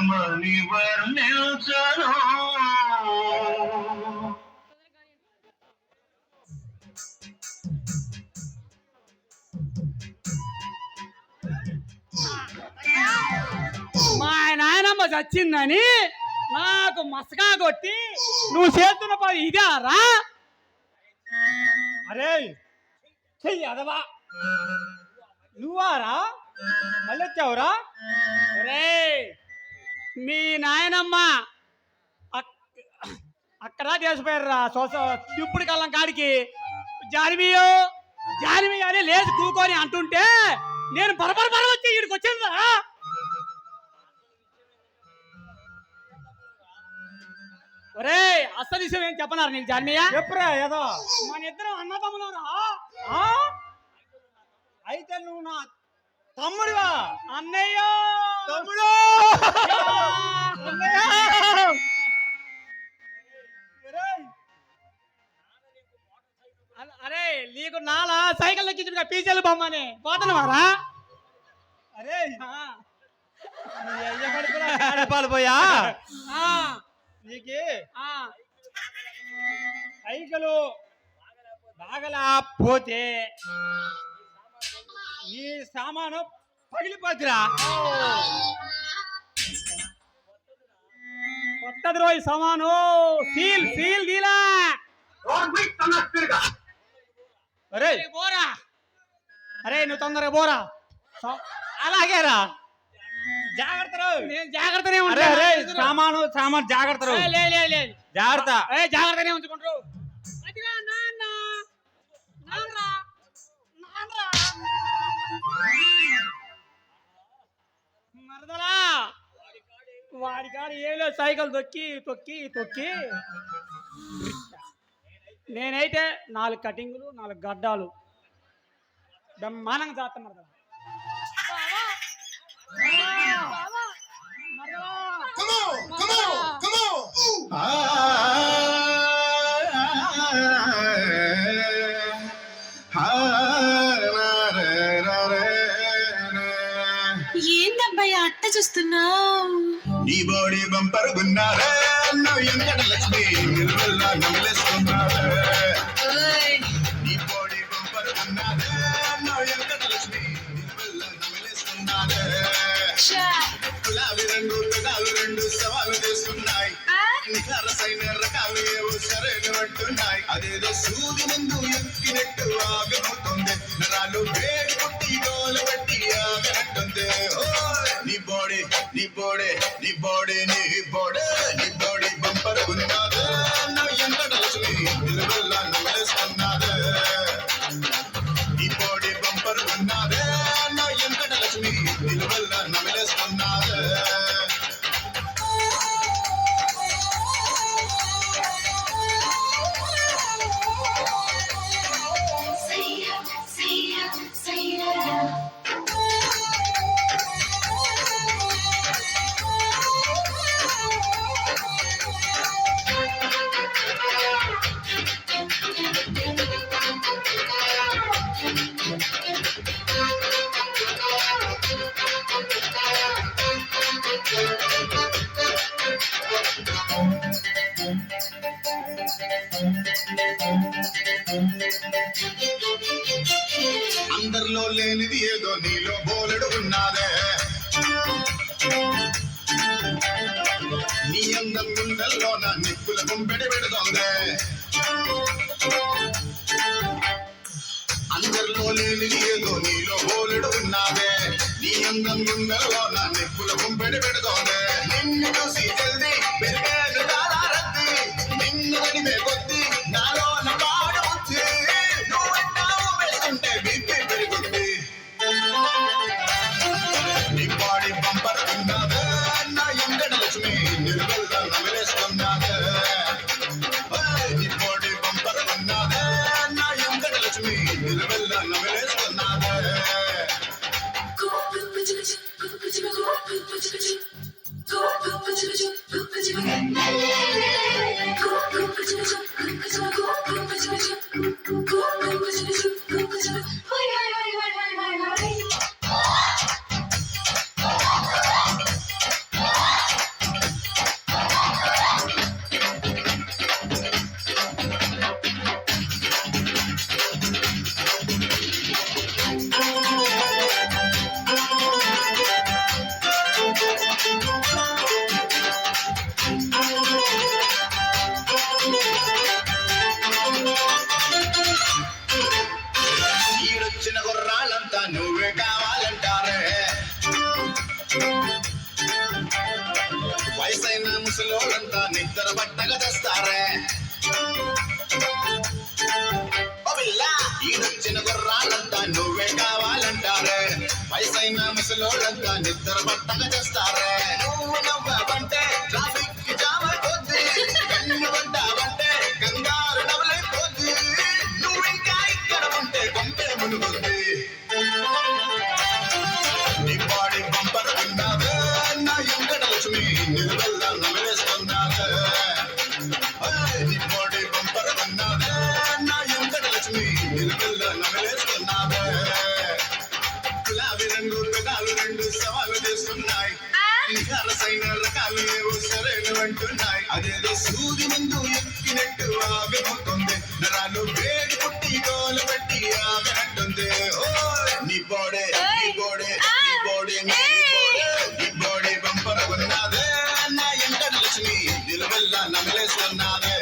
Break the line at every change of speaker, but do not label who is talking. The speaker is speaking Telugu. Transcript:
అందమని వర్ణించను
మా నాయనమ్మ చచ్చిందని నాకు మసకా కొట్టి నువ్వు చేస్తున్న పని ఇదారా? అరే చెయ్యి అదవా. నువ్వారా? మళ్ళీ వచ్చావురా రే మీ నాయనమ్మ అక్- అక్కడ చేసిపోయారా సోస ఇప్పుడు కళ్ళం కాడికి. జానిమియో జానిమి అని లేచి కూకొని అంటుంటే నేను బరబర బర వచ్చి ఇక్కడికి వచ్చిందా ఒరే అసలు విషయం ఏం చెప్పనారు నీకు జాన్మియా?
చెప్పురా ఏదో?
మన ఇద్దరం అన్నదమ్ములరా
ఆ? అయితే నువ్వు నా తమ్ముడువా?
అన్నయ్య!
తమ్ముడు!
అరే నీకు నాలా సైకిల్ ఎక్కించుడుగా పీచలు బొమ్మని.
పోతాను వారా అరే!
పాలిపోయా
నీకి సైకిలు బాగలా పోతే నీ సామాను పగిలిపోతురా
కొత్తది రోజు సమాను. సీల్ సీల్ దీలా
అరే.
పోరా. అరే నువ్వు తొందరగా పోరా.
జాగ్రత్త రా.
నేను జాగ్రత్తనే ఉంటా
సామాను సామాన్ జాగ్రత్త జాగ్రత్త.
జాగ్రత్తనే ఉంచుకుంటారు వాడి కాడ ఏలో సైకిల్ తొక్కి తొక్కి తొక్కి. నేనైతే నాలుగు కటింగులు నాలుగు గడ్డాలు బ్రహ్మాండంగా చేస్తాను మరదలా
ఏందబ్బాయి అట్ట చూస్తున్నావు?
నీ బాడీ బంపర్ గున్నారే. నువ్వు ఎంకట లక్ష్మి? నిలువెల్లా నమిలేస్తున్నారే నీ బాడీ బంపర్ గున్నారే. నువ్వు ఎంకట లక్ష్మి? నిలువెల్లా నమిలేస్తున్నారే గులాబీ రంగు పెదాలు రెండు సవాలు చేస్తున్నాయి. ఇంకా రసైన రకాలు ఏవో సరైన అంటున్నాయి అదేదో సూది ముందు ఎక్కినట్టు ఆగబోతుంది నరాలు వేడి పుట్టి గోలు పెట్టి ఆగనట్టుంది. ఓయ్! నీ బాడీ నీ బాడీ. body. అందరిలో లేనిది ఏదో నీలో బోలెడు ఉన్నాదే నీ అందం గుండెల్లో నా నిప్పుల గుంపెడి పెడుతోందే. అందరిలో లేనిది ఏదో నీలో బోలెడు ఉన్నాదే నీ అందం గుండెల్లో నా నిప్పుల గుంపెడి పెడుతోందే. నిన్ను చూసి జల్దీ పెరిగే
Go,
వయసైన ముసలోళ్ళంతా నిద్ర పట్టగా తెస్తారే. ఓ పిల్ల, గుర్రాలంతా నువ్వే కావాలంటారే. వయసైన ముసలోళ్ళంతా నిద్ర పట్టగా తెస్తారే. నువ్వు నవ్వమంటే ట్రాఫిక్ జామ్ అయిపోద్ది కన్ను పడ్డావంటే కంగారు నువ్వు ఇంకా ఇక్కడ ఉంటే కొంపే నమలేస్తున్నావే గులాబీ రంగు పెదాలు రెండు సవాలు చేస్తున్నాయి ఇంకా రసైన రకాలు ఏవో సరైన అంటున్నాయి అదేదో సూది ముందు ఎక్కినట్టు ఆగిపోతుంది నరాలు వేడి పుట్టి గోలు పెట్టి ఆగనట్టుంది ఓయ్, నీ బోడే నీ బోడే నీ బోడే నీ బోడే నీ బోడే బంపర ఉన్నదే నా ఎంట లక్ష్మి నిలవెల్ల నమలేస్తున్నదే